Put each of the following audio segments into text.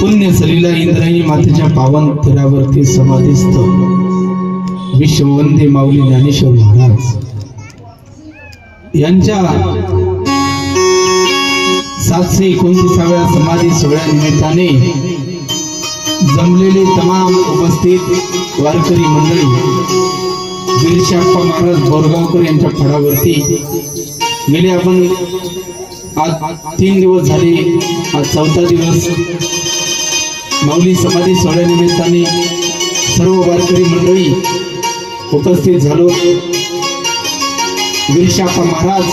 पुण्य सलीला इंद्रायणी मातेच्या पावन तीरावरती समाधीस्थ. विश्ववंदे माऊली ज्ञानेश्वर महाराज. यांच्या सातशे एकोणतीसाव्या समाधी सोहळ्या निमित्ताने जमलेले तमाम उपस्थित वारकरी मंडळी वीरशाप्पा महाराज बोरगावकर यांच्या फडावरती गेले. आपण आज तीन दिवस झाले आज चौथा दिवस. माऊली समाधी सोहळ्यानिमित्ताने सर्व वारकरी मंडळी उपस्थित झालो. वीरशाप्पा महाराज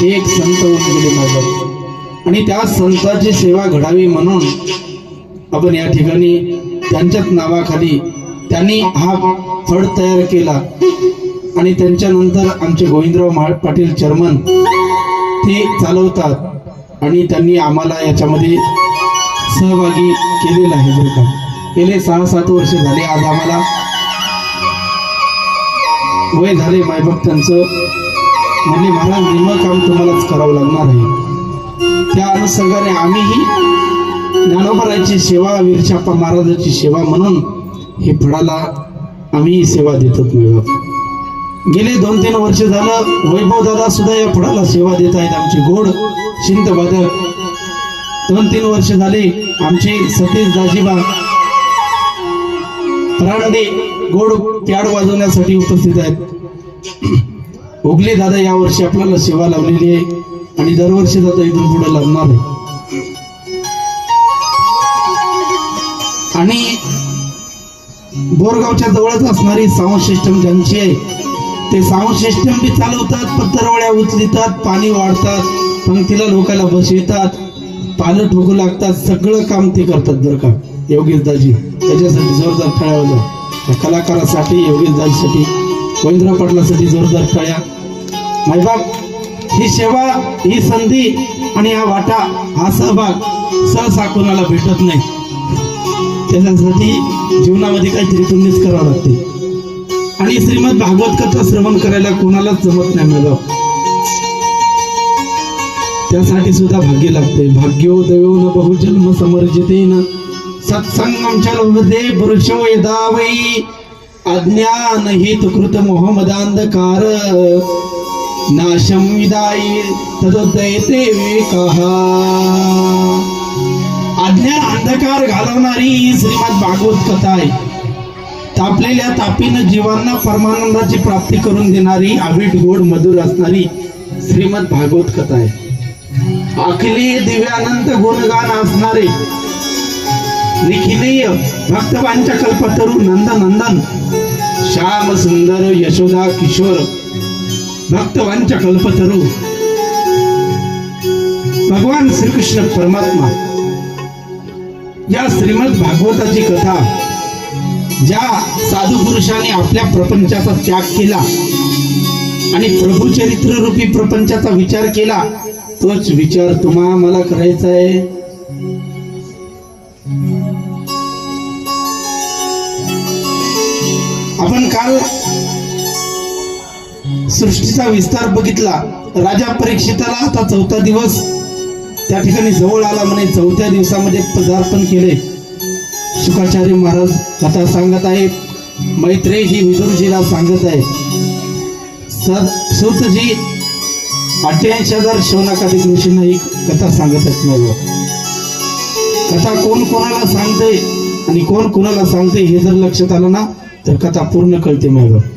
हे एक संत होऊन गेले माझं आणि त्या संताची सेवा घडावी म्हणून आपण या ठिकाणी त्यांच्याच नावाखाली त्यांनी हा फड तयार केला. आणि त्यांच्यानंतर आमचे गोविंदराव मा- पाटील चर्मन ते चालवतात. आणि त्यांनी आम्हाला याच्यामध्ये सहभागी केलेला आहे बरं का? गेले सहा सात वर्ष झाले आज आम्हाला. वय झाले मायभक्तांचं म्हणजे महाराज निम काम तुम्हालाच करावं लागणार आहे. त्या अनुषंगाने आम्हीही ज्ञानोबराची सेवा वीरशाप्पा महाराजाची सेवा म्हणून हे फळाला आम्ही सेवा देतात मायबाप. गेले दोन तीन वर्ष झालं वैभव दादा सुद्धा या फळाला सेवा देत आहेत आमची गोड शिंद दोन तीन वर्ष झाले आमचे सतीश दाजीबा प्राणदे गोड प्याड वाजवण्यासाठी उपस्थित आहेत. उगले दादा या वर्षी आपल्याला सेवा लावलेली आहे आणि दरवर्षी दादा इथून पुढे लावणार आहे. आणि बोरगावच्या जवळच असणारी साऊंड सिस्टम ज्यांची आहे ते साऊंड सिस्टम बी चालवतात पत्तरवड्या उचलितात पाणी वाढतात पंक्तीला लोकांना बसवितात. पालं ठोकू लागतात सगळं काम ते करतात बरं का. योगेश दाजी त्याच्यासाठी जोरदार टाळ्या वाजवा त्या कलाकारासाठी योगेश दाजीसाठी गोविंदराव पाटलासाठी जोरदार टाळ्या मायबाप ही सेवा ही संधी आणि हा वाटा हा सहभाग सहसा कोणाला भेटत नाही. त्याच्यासाठी जीवनामध्ये काहीतरी पुण्यच करावं लागते. आणि श्रीमद भागवत कथा श्रवण करायला कोणालाच जमत नाही मला त्यासाठी सुद्धा भाग्य लागते. भाग्यो दैव न बहुजन्म समर्जितेन सत्संगम चलवते पुरुषो यदावई अज्ञान हित कृत मोहमदांधकार. नाशम विदाई तदोदयते विवेकः. अज्ञान अंधकार घालवणारी ही श्रीमद भागवत कथा आहे तापलेल्या तापीनं जीवांना परमानंदाची प्राप्ती करून देणारी आवीट गोड मधुर असणारी श्रीमद भागवत कथा आहे अखिली दिव्यानंत गुणगान असणारे निखिलीय भक्तवांच्या कल्पतरू नंद नंदन श्याम सुंदर यशोदा किशोर भक्तवांच्या कल्पतरू. भगवान श्रीकृष्ण परमात्मा. या श्रीमद भागवताची कथा ज्या साधू पुरुषाने आपल्या प्रपंचाचा त्याग केला आणि प्रभू चरित्र रूपी प्रपंचाचा विचार केला तोच विचार तुम्हा मला करायचा आहे. आपण काल सृष्टीचा विस्तार बघितला. राजा परीक्षिताला आता चौथा दिवस. त्या ठिकाणी जवळ आला म्हणे चौथ्या दिवसामध्ये पदार्पण केले. शुकाचार्य महाराज कथा सांगत आहेत मैत्रेय ही विदुरजीला सांगत आहे. सुतजी अठ्ठ्याऐंशी हजार शौनकाधिक ऋषींना एक कथा सांगत आहेत कथा कोण कोणाला सांगते आणि कोण कोणाला सांगते हे जर लक्षात आलं ना तर कथा पूर्ण कळते माझं